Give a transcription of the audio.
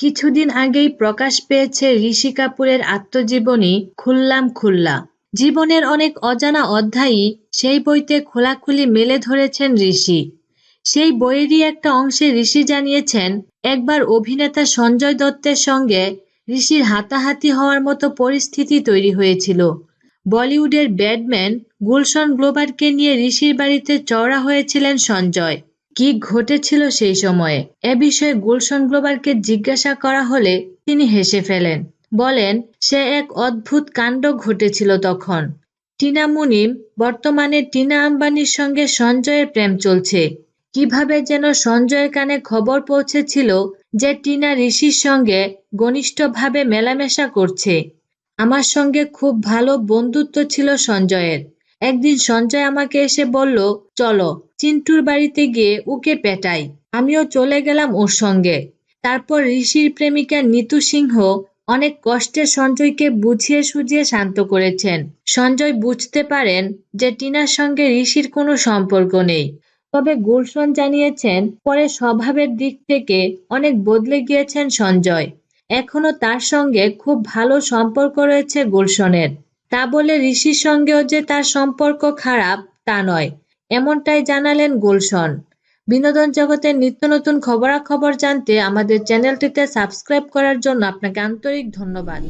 কিছুদিন আগেই প্রকাশ পেয়েছে ঋষি কাপুরের আত্মজীবনী খুললাম খুল্লা। জীবনের অনেক অজানা অধ্যায়ই সেই বইতে খোলাখুলি মেলে ধরেছেন ঋষি। সেই বইয়েরই একটা অংশে ঋষি জানিয়েছেন, একবার অভিনেতা সঞ্জয় দত্তের সঙ্গে ঋষির হাতাহাতি হওয়ার মতো পরিস্থিতি তৈরি হয়েছিল। বলিউডের ব্যাডম্যান গুলশন গ্লোবারকে নিয়ে ঋষির বাড়িতে চড়া হয়েছিলেন সঞ্জয়। কি ঘটেছিল সেই সময়ে? এ বিষয়ে গুলশন গ্লোবারকে জিজ্ঞাসা করা হলে তিনি হেসে ফেলেন। বলেন, সে এক অদ্ভুত কাণ্ড ঘটেছিল তখন। টিনা মুনিম, বর্তমানে টিনা আম্বানির সঙ্গে সঞ্জয়ের প্রেম চলছে। কীভাবে যেন সঞ্জয়ের কানে খবর পৌঁছেছিল যে টিনা ঋষির সঙ্গে ঘনিষ্ঠভাবে মেলামেশা করছে। আমার সঙ্গে খুব ভালো বন্ধুত্ব ছিল সঞ্জয়ের। একদিন সঞ্জয় আমাকে এসে বলল, চলো, চিন্টুর বাড়িতে গিয়ে ওকে পেটাই। আমিও চলে গেলাম ওর সঙ্গে। তারপর ঋষির প্রেমিকা নিতু সিংহ অনেক কষ্টে সঞ্জয়কে বুঝিয়ে সুঝিয়ে শান্ত করেছেন। সঞ্জয় বুঝতে পারেন যে টিনার সঙ্গে ঋষির কোনো সম্পর্ক নেই। তবে গুলশন জানিয়েছেন, পরে স্বভাবের দিক থেকে অনেক বদলে গিয়েছেন সঞ্জয়। এখনও তার সঙ্গে খুব ভালো সম্পর্ক রয়েছে গুলশনের। তা বলে ঋষির সঙ্গেও যে তার সম্পর্ক খারাপ, তা নয়। এমনটাই জানালেন গুলশন। বিনোদন জগতের নিত্য নতুন খবরাখবর জানতে আমাদের চ্যানেলটিতে সাবস্ক্রাইব করার জন্য আপনাকে আন্তরিক ধন্যবাদ.